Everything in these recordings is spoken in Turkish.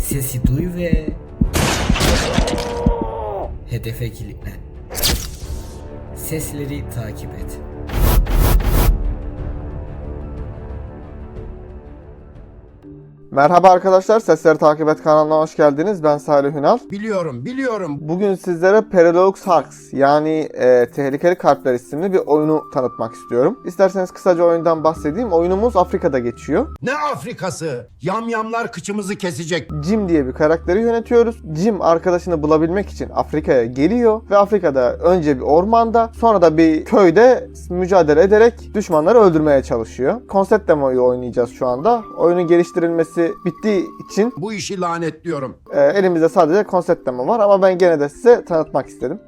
Sesi duy ve hedefe kilitlen. Sesleri takip et. Merhaba arkadaşlar, Sesleri Takip Et kanalına hoş geldiniz. Ben Salih Ünal. Biliyorum, biliyorum. Bugün sizlere Paradox Hearts yani e, Tehlikeli Kalpler isimli bir oyunu tanıtmak istiyorum. İsterseniz kısaca oyundan bahsedeyim. Oyunumuz Afrika'da geçiyor. Ne Afrikası? Yamyamlar kıçımızı kesecek. Jim diye bir karakteri yönetiyoruz. Jim arkadaşını bulabilmek için Afrika'ya geliyor ve Afrika'da önce bir ormanda sonra da bir köyde mücadele ederek düşmanları öldürmeye çalışıyor. Konsept demoyu oynayacağız şu anda. Oyunun geliştirilmesi bittiği için Bu işi lanetliyorum. e, elimizde sadece konsept demo var ama ben gene de size tanıtmak istedim.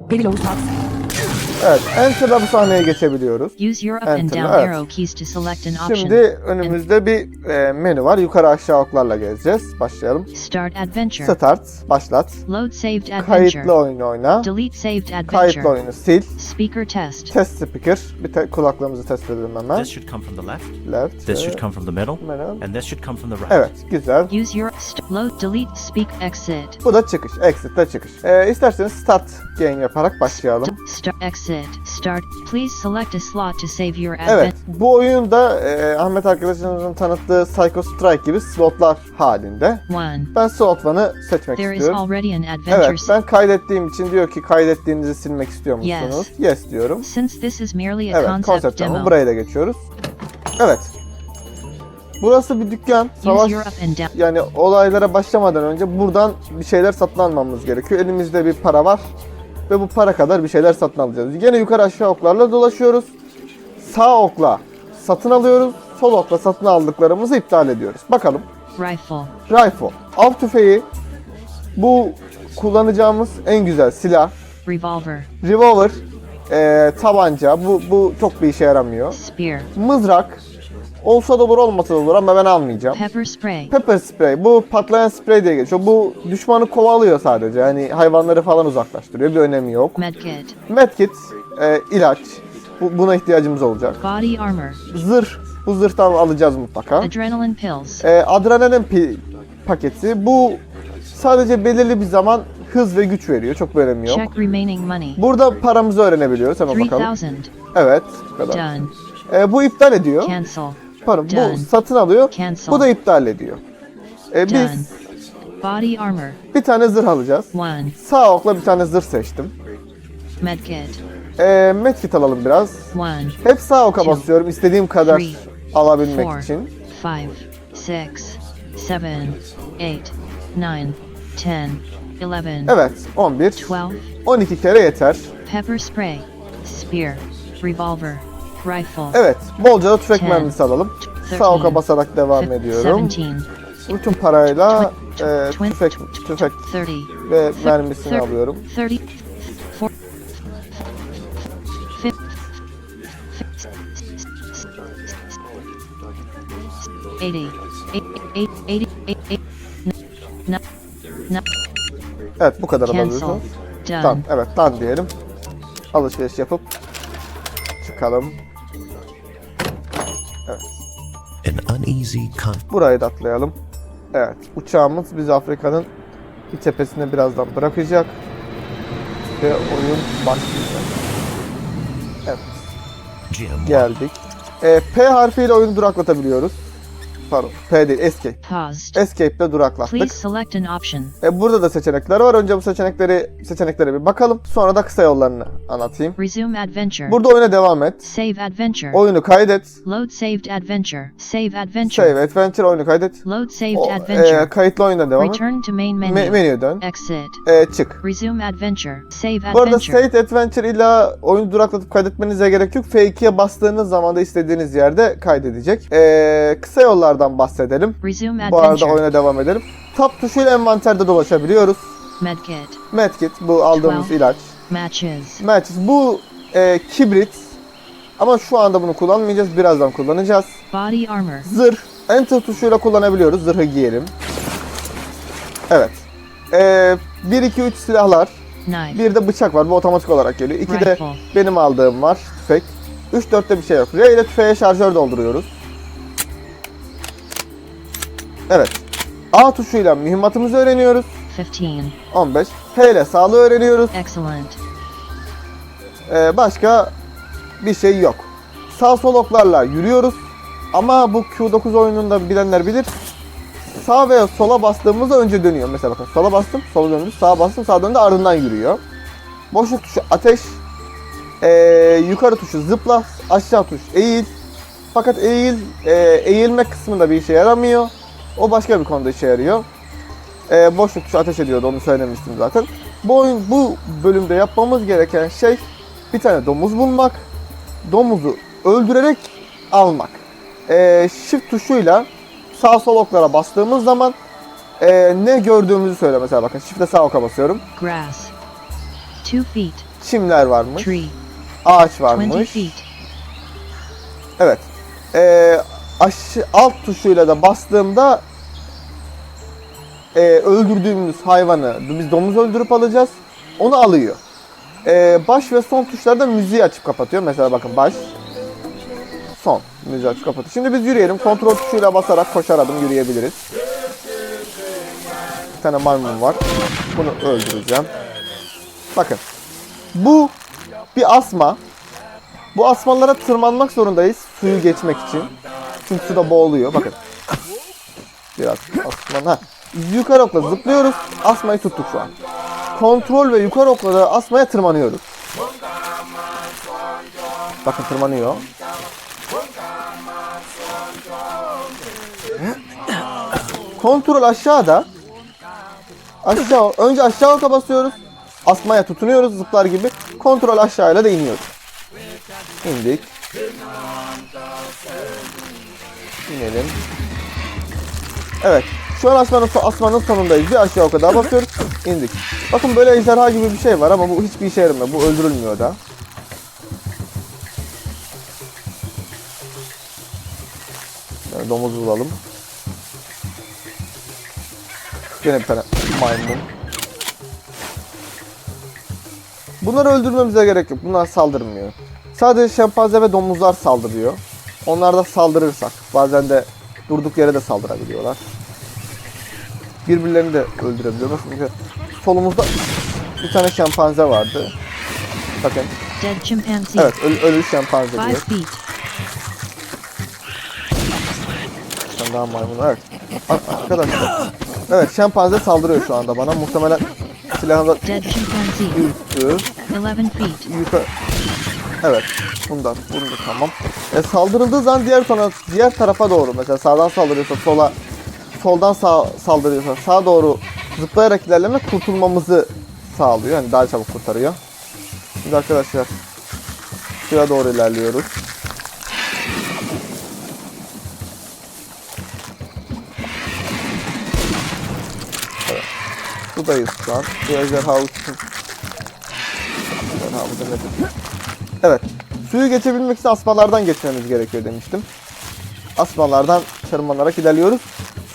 Evet, Enter'da bu sahneye geçebiliyoruz. Use your up and down evet. arrow keys to select an option. Şimdi önümüzde bir e, menü var. Yukarı aşağı oklarla gezeceğiz. Başlayalım. Start adventure. Start, başlat. Load saved adventure. Kayıtlı oyunu oyna. Delete saved Kayıtlı adventure. oyunu sil. Speaker test. Test speaker. Bir te- kulaklığımızı test edelim hemen. This should come from the left. Left. This should come from the middle. middle. And this should come from the right. Evet, güzel. Use your load delete speak exit. Bu da çıkış. Exit de çıkış. E, isterseniz start game yaparak başlayalım. Start exit. Start. Please select a slot to save your Evet, advent. bu oyunda e, Ahmet arkadaşımızın tanıttığı Psycho Strike gibi slotlar halinde. One. Ben slot one'ı seçmek There is istiyorum. already an adventure. Evet, ben kaydettiğim için diyor ki kaydettiğinizi silmek istiyor musunuz? Yes. Yes, diyorum. Since this is merely a Evet, concept konsept demo, demo. Buraya da geçiyoruz. Evet. Burası bir dükkan. Savaş yani olaylara başlamadan önce buradan bir şeyler satın almamız gerekiyor. Elimizde bir para var ve bu para kadar bir şeyler satın alacağız. Yine yukarı aşağı oklarla dolaşıyoruz. Sağ okla satın alıyoruz. Sol okla satın aldıklarımızı iptal ediyoruz. Bakalım. Rifle. Rifle. Av tüfeği. Bu kullanacağımız en güzel silah. Revolver. Revolver. eee, tabanca. Bu, bu çok bir işe yaramıyor. Spear. Mızrak. Olsa da olur olmasa da olur ama ben almayacağım. Pepper spray. Pepper spray. Bu patlayan sprey diye geçiyor. Bu düşmanı kovalıyor sadece. Yani hayvanları falan uzaklaştırıyor. Bir önemi yok. Medkit. Medkit. e, ilaç. Bu, buna ihtiyacımız olacak. Body armor. Zırh. Bu zırhtan alacağız mutlaka. Adrenaline pills. E, adrenalin pi- paketi. Bu sadece belirli bir zaman hız ve güç veriyor. Çok bir önemi yok. Check remaining money. Burada paramızı öğrenebiliyoruz. Hemen bakalım. 3000. Evet. Bu kadar. Done. E, bu iptal ediyor. Cancel. Pardon, Done. bu satın alıyor. Cancel. Bu da iptal ediyor. E, Done. biz Body armor. bir tane zırh alacağız. One. Sağ okla bir tane zırh seçtim. Medkit. E, medkit alalım biraz. One. Hep sağ oka Two. basıyorum istediğim kadar Three. alabilmek Four. için. Five. Six. Seven. Eight. Nine. Ten. Eleven. Evet 11. Twelve. 12 kere yeter. Pepper spray. Spear. Revolver. Evet bolca da tüfek mermisi alalım. Sağ oka basarak devam ediyorum. Bütün parayla e, tüfek, tüfek ve mermisini alıyorum. Evet bu kadar alabiliyorsunuz. Tamam evet lan diyelim. Alışveriş yapıp çıkalım. An uneasy Burayı da atlayalım. Evet uçağımız bizi Afrika'nın bir tepesine birazdan bırakacak. Ve oyun başlayacak. Evet geldik. E, P harfiyle oyunu duraklatabiliyoruz. Pardon P değil escape. Paused. Escape ile duraklattık. Please select an option. E, burada da seçenekler var. Önce bu seçenekleri seçeneklere bir bakalım. Sonra da kısa yollarını anlatayım. Resume adventure. Burada oyuna devam et. Save adventure. Oyunu kaydet. Load saved adventure. Save adventure. Save adventure oyunu kaydet. Load saved O, adventure. e, kayıtlı oyuna devam et. Return to main menu. Me- menüye dön. Exit. E, çık. Resume adventure. Save Bu arada adventure. Save Adventure illa oyunu duraklatıp kaydetmenize gerek yok. F2'ye bastığınız zaman da istediğiniz yerde kaydedecek. E, kısa yollardan bahsedelim. Resume Bu arada oyuna devam edelim. Tab tuşuyla envanterde dolaşabiliyoruz. Medkit. Medkit bu aldığımız ilaç. Matches. Matches bu e, kibrit. Ama şu anda bunu kullanmayacağız. Birazdan kullanacağız. Body armor. Zırh. Enter tuşuyla kullanabiliyoruz. Zırhı giyelim. Evet. E, 1, 2, 3 silahlar. Knife. Bir de bıçak var. Bu otomatik olarak geliyor. İki de Rifle. benim aldığım var. Tüfek. 3 4'te bir şey yok. R ile tüfeğe şarjör dolduruyoruz. Evet. A tuşuyla mühimmatımızı öğreniyoruz. 15. 15. H ile sağlığı öğreniyoruz. Excellent. Ee, başka bir şey yok. Sağ sol oklarla yürüyoruz. Ama bu Q9 oyununda bilenler bilir. Sağ ve sola bastığımızda önce dönüyor. Mesela bakın sola bastım, sola döndü. Sağa bastım, sağa döndü. Ardından yürüyor. Boşluk tuşu ateş. Ee, yukarı tuşu zıpla. Aşağı tuş eğil. Fakat eğil, e, eğilme kısmında bir işe yaramıyor. O başka bir konuda işe yarıyor. Ee, boşluk tuşu ateş ediyordu onu söylemiştim zaten. Bu oyun bu bölümde yapmamız gereken şey bir tane domuz bulmak, domuzu öldürerek almak. Ee, shift tuşuyla sağ sol oklara bastığımız zaman ee, ne gördüğümüzü söyle mesela bakın. Shift'le sağ oka basıyorum. Grass. 2 feet. Çimler varmış, Tree. ağaç 20 varmış. feet. Evet. Ee, aşı, alt tuşuyla da bastığımda ee, öldürdüğümüz hayvanı biz domuz öldürüp alacağız. Onu alıyor. Ee, baş ve son tuşlarda müziği açıp kapatıyor. Mesela bakın baş, son müziği açıp kapatıyor. Şimdi biz yürüyelim. Kontrol tuşuyla basarak koşar adım yürüyebiliriz. Bir tane maymun var. Bunu öldüreceğim. Bakın. Bu bir asma. Bu asmalara tırmanmak zorundayız suyu geçmek için. Çünkü suda boğuluyor. Bakın. Biraz asman. Ha. Yukarı okla zıplıyoruz. Asmayı tuttuk şu an. Kontrol ve yukarı okla da asmaya tırmanıyoruz. Bakın tırmanıyor. Kontrol aşağıda. Aşağı, önce aşağı oka basıyoruz. Asmaya tutunuyoruz zıplar gibi. Kontrol aşağıyla da iniyoruz. İndik. İnelim. Evet. Şu an asmanın, asmanın sonundayız. Bir aşağı o kadar basıyoruz. İndik. Bakın böyle ejderha gibi bir şey var ama bu hiçbir işe yaramıyor. Bu öldürülmüyor da. Yani domuz bulalım. Yine bir tane maymun. Bunları öldürmemize gerek yok. Bunlar saldırmıyor. Sadece şempanze ve domuzlar saldırıyor. Onlar da saldırırsak. Bazen de durduk yere de saldırabiliyorlar. Birbirlerini de öldürebiliyorlar. Çünkü solumuzda bir tane şempanze vardı. Bakın. Dead chimpanzee. Evet öl- ölü şempanze 5 diyor. tane daha maymun. Evet. Arkadaşlar. Evet şempanze saldırıyor şu anda bana. Muhtemelen silahını da yürüttü. 11 feet. Yukarı. Evet. Bundan. Bunu da tamam. E, saldırıldığı zaman diğer tarafa, diğer tarafa doğru mesela sağdan saldırıyorsa sola soldan sağ saldırıyorsa sağa doğru zıplayarak ilerlemek kurtulmamızı sağlıyor. Yani daha çabuk kurtarıyor. Şimdi arkadaşlar suya doğru ilerliyoruz. Evet. Sudayız şu an. Bu ejderha uçsun. Ejderha burada nedir? Evet. Suyu geçebilmek için asmalardan geçmemiz gerekiyor demiştim. Asmalardan tırmanarak ilerliyoruz.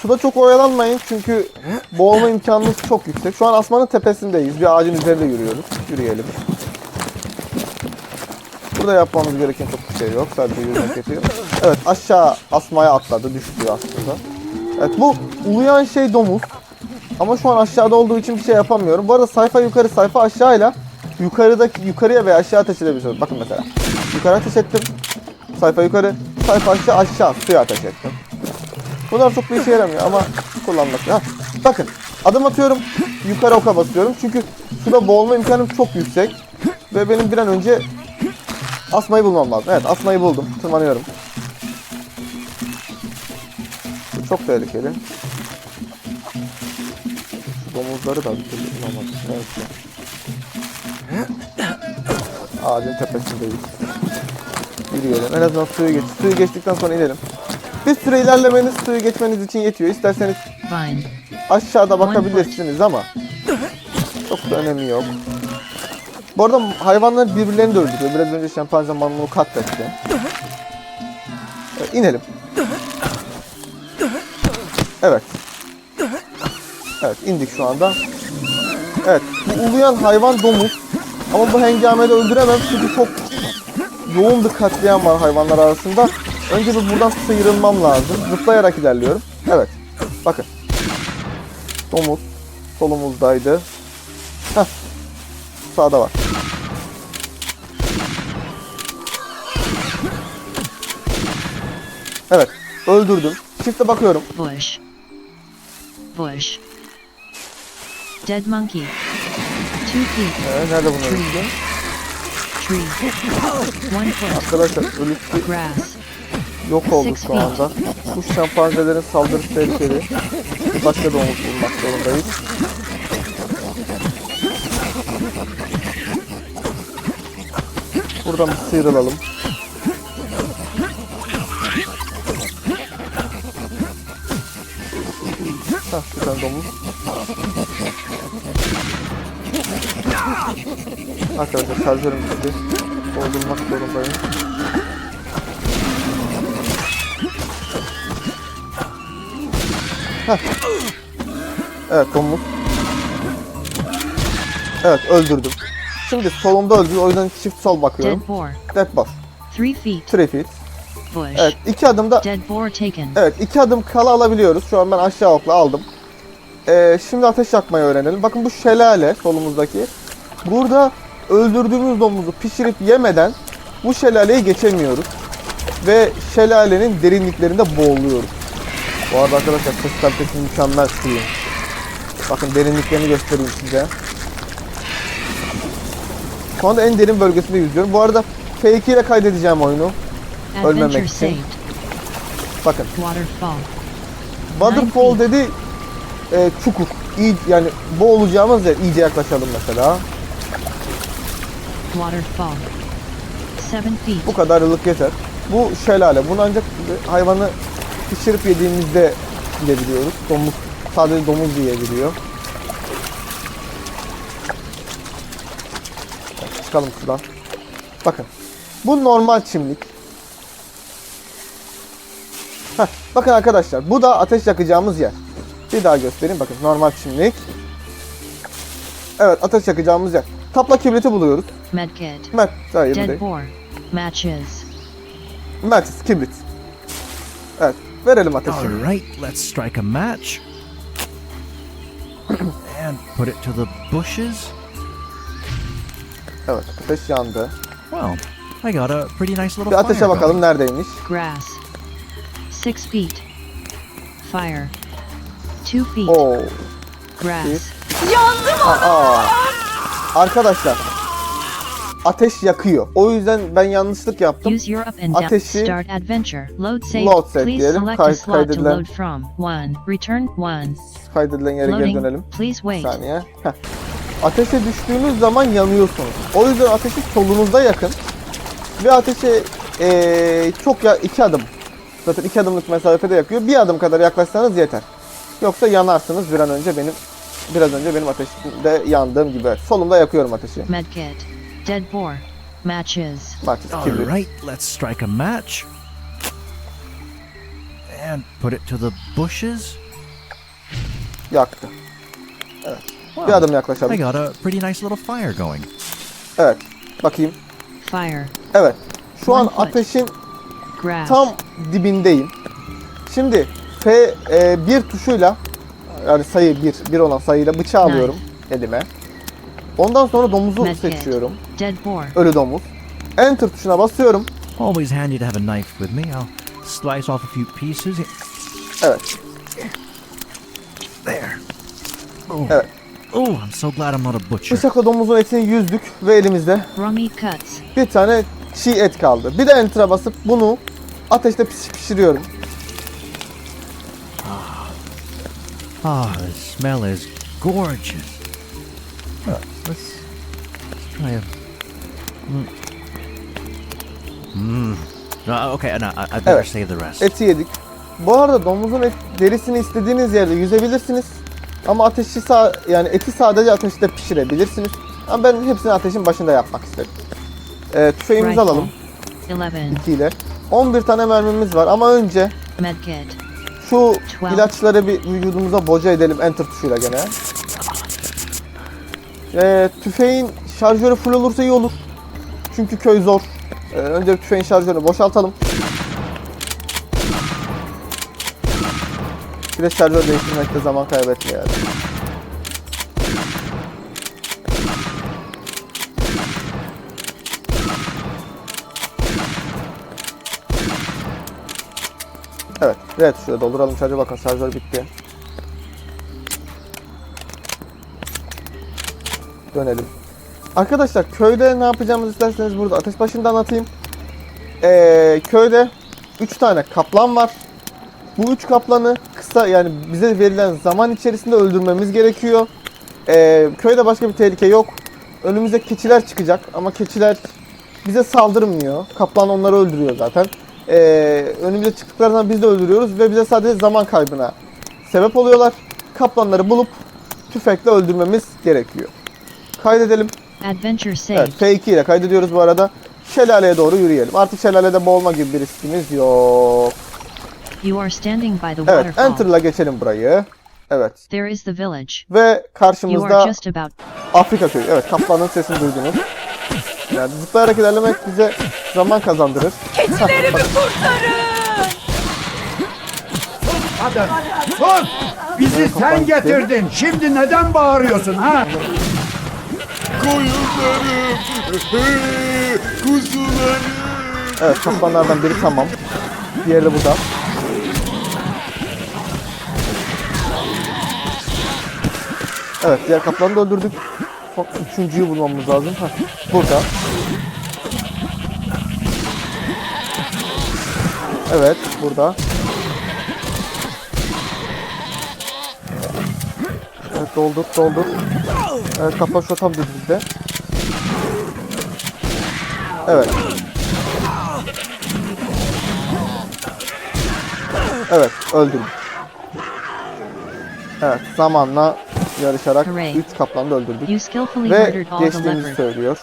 Suda çok oyalanmayın çünkü boğulma imkanınız çok yüksek. Şu an asmanın tepesindeyiz. Bir ağacın üzerinde yürüyoruz. Yürüyelim. Burada yapmamız gereken çok bir şey yok. Sadece yürümek yetiyor. Evet aşağı asmaya atladı. Düştü aslında. Evet bu uluyan şey domuz. Ama şu an aşağıda olduğu için bir şey yapamıyorum. Bu arada sayfa yukarı sayfa aşağıyla yukarıdaki yukarıya veya aşağı ateş edebiliyorsunuz. Bakın mesela. Yukarı ateş ettim. Sayfa yukarı, sayfa aşağı aşağı suya ateş ettim. Bunlar çok bir işe yaramıyor ama kullanmak. Ha, bakın adım atıyorum yukarı oka basıyorum. Çünkü suda boğulma imkanım çok yüksek. Ve benim bir an önce asmayı bulmam lazım. Evet asmayı buldum. Tırmanıyorum. Bu çok tehlikeli. Şu domuzları da bir türlü bulamadım. Neyse. Ağacın tepesindeyiz. Yürüyelim. En azından suyu geç. Suyu geçtikten sonra inelim. Bir süre ilerlemeniz suyu geçmeniz için yetiyor. İsterseniz aşağıda bakabilirsiniz ama çok da önemi yok. Bu arada hayvanlar birbirlerini de öldürüyor. Biraz önce şempanze maymunu katletti. Evet, inelim. Evet. Evet indik şu anda. Evet bu uluyan hayvan domuz. Ama bu hengamede öldüremem çünkü çok yoğun bir katliam var hayvanlar arasında. Önce bir buradan sıyrılmam lazım. Zıplayarak ilerliyorum. Evet. Bakın. Domuz solumuzdaydı. Heh. Sağda var. Evet. Öldürdüm. Çifte bakıyorum. Bush. Bush. Dead monkey. Two feet. Ee, nerede bunlar? Tree. Tree. One foot. Arkadaşlar ölüsü Grass. Yok oldu şu anda. Bu şempanzelerin saldırısı tehlikeli. Başka domuz bulmak zorundayız. Buradan bir sıyrılalım. Hah, bir tane domuz. Arkadaşlar şarjörüm bitti. Doldurmak zorundayım. Evet domuz. Evet öldürdüm. Şimdi solumda öldü. O yüzden çift sol bakıyorum. Dead boss. Three feet. Three feet. Bush. Evet iki adımda Dead boar taken. Evet iki adım kala alabiliyoruz. Şu an ben aşağı okla aldım. Ee, şimdi ateş yakmayı öğrenelim. Bakın bu şelale solumuzdaki. Burada öldürdüğümüz domuzu pişirip yemeden bu şelaleyi geçemiyoruz. Ve şelalenin derinliklerinde boğuluyoruz. Bu arada arkadaşlar ses kalitesi mükemmel suyun. Bakın derinliklerini göstereyim size. Şu anda en derin bölgesinde yüzüyorum. Bu arada F2 ile kaydedeceğim oyunu. ölmemek için. Bakın Waterfall. Waterfall dedi e, çukur. İyi, yani boğulacağımız yer iyice yaklaşalım mesela. Waterfall. Bu kadarlık yeter. Bu şelale. Bunu ancak hayvanı pişirip yediğimizde yiyebiliyoruz. Domuz sadece domuz yiyebiliyor. Çıkalım şuradan. Bakın. Bu normal çimlik. Heh, bakın arkadaşlar bu da ateş yakacağımız yer. Bir daha göstereyim bakın normal çimlik. Evet ateş yakacağımız yer. Tapla kibriti buluyoruz. Medkit. Mert hayır bu değil. Matches. Matches kibrit. Evet verelim ateşi. All right, let's strike a match. and put it to the bushes. Evet ateş yandı. Well, I got a pretty nice little Bir ateşe fire bakalım going. neredeymiş. Grass. Six feet. Fire. Two feet. Oo. Grass. Aa. Arkadaşlar ateş yakıyor. O yüzden ben yanlışlık yaptım. Ateşi-. Load save. Load save diyelim. Kay- kaydedilen-. Kaydedilen yere geri dönelim. Bir saniye. Heh. Ateşe düştüğünüz zaman yanıyorsunuz. O yüzden ateşi solunuzda yakın. Ve ateşe eee, çok ya iki adım. Zaten iki adımlık mesafede yakıyor. Bir adım kadar yaklaşsanız yeter. Yoksa yanarsınız bir an önce benim biraz önce benim ateşimde yandığım gibi. Solumda yakıyorum ateşi. Medkit. Dead boar. Matches. Bak All kibrit. right, let's strike a match. And put it to the bushes. Yaktı. Bir Well, adım I yaklaşalım. got a pretty nice little fire going. Evet. Bakayım. Fire. Evet. Şu an One foot. ateşin Grass. tam dibindeyim. Şimdi F e, bir tuşuyla yani sayı 1, 1 olan sayıyla bıçağı Nine. alıyorum elime. Ondan sonra domuzu Medkit. seçiyorum. Ölü domuz. Enter tuşuna basıyorum. Always handy to have a knife with me. I'll slice off a few pieces. Evet. There. Oh. Evet. Oh, I'm so glad I'm not a butcher. Bıçakla domuzun etini yüzdük ve elimizde bir tane çiğ et kaldı. Bir de enter'a basıp bunu ateşte piş- pişiriyorum. Ah, the smell is gorgeous. Let's, let's try a. Mm. Mm. Uh, okay, no, I, I better Evet. save the rest. Eti yedik. Bu arada domuzun et, derisini istediğiniz yerde yüzebilirsiniz. Ama ateşi sa yani eti sadece ateşte pişirebilirsiniz. Ama ben hepsini ateşin başında yapmak istedim. Ee, tüfeğimizi Rifle. alalım 11. 2 ile. 11 tane mermimiz var ama önce Medkit. şu Twelve. ilaçları bir vücudumuza boca edelim enter tuşuyla gene. Ee, tüfeğin şarjörü full olursa iyi olur. Çünkü köy zor. Ee, önce tüfeğin şarjörünü boşaltalım. Bir de şarjör değiştirmekte zaman kaybetmeyelim. Evet, red şöyle dolduralım şarjı bakın şarjör bitti. Dönelim. Arkadaşlar köyde ne yapacağımızı isterseniz burada ateş başında anlatayım. Ee, köyde 3 tane kaplan var. Bu 3 kaplanı kısa yani bize verilen zaman içerisinde öldürmemiz gerekiyor. Ee, köyde başka bir tehlike yok. Önümüze keçiler çıkacak ama keçiler bize saldırmıyor. Kaplan onları öldürüyor zaten. Ee, önümüze çıktıklarından biz de öldürüyoruz ve bize sadece zaman kaybına sebep oluyorlar. Kaplanları bulup tüfekle öldürmemiz gerekiyor. Kaydedelim. Adventure saved. Evet, F2 ile kaydediyoruz bu arada. Şelaleye doğru yürüyelim. Artık şelalede boğulma gibi bir riskimiz yok. You are standing by the Evet. Enter'la geçelim burayı. Evet. There is the village. Ve karşımızda about. Afrika köyü. Evet, kaplanın sesini duydunuz. Yani zıplayarak ilerlemek bize zaman kazandırır. Keçilerimi kurtarın. Hadi. Sus! Bizi sen getirdin. Şimdi neden bağırıyorsun ha? Evet, kaplanlardan biri tamam. Diğeri de burada. Evet, diğer kaplanı da öldürdük. Üçüncüyü bulmamız lazım. Heh, burada. Evet, burada. Evet, doldur, doldur. Evet, kaplan şu tam dibimizde. Evet. Evet, öldürdüm. Evet, zamanla yarışarak Hooray. 3 kaplanı öldürdük. Ve geçtiğimizi söylüyor.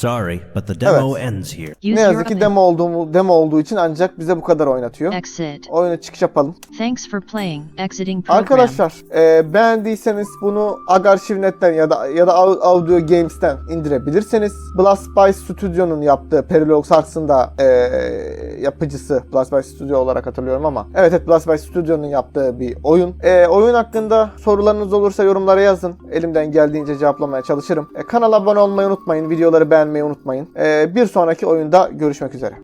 Sorry, but the demo Evet. ends here. Use Ne your yazık ki demo olduğu, demo olduğu için ancak bize bu kadar oynatıyor. Exit. Oyuna çıkış yapalım. Thanks for playing. Exiting program. Arkadaşlar e, beğendiyseniz bunu Agarşivnet'ten ya da ya da Au- Audio Games'ten indirebilirsiniz. Blast by Studio'nun yaptığı Perilox Arts'ın da e, yapıcısı Blast by Studio olarak hatırlıyorum ama evet evet Blast by Studio'nun yaptığı bir oyun. E, oyun hakkında sorularınız olursa yorumlara yazın. Elimden geldiğince cevaplamaya çalışırım. E, kanala abone olmayı unutmayın. Videoları beğenmeyi unutmayın. E, bir sonraki oyunda görüşmek üzere.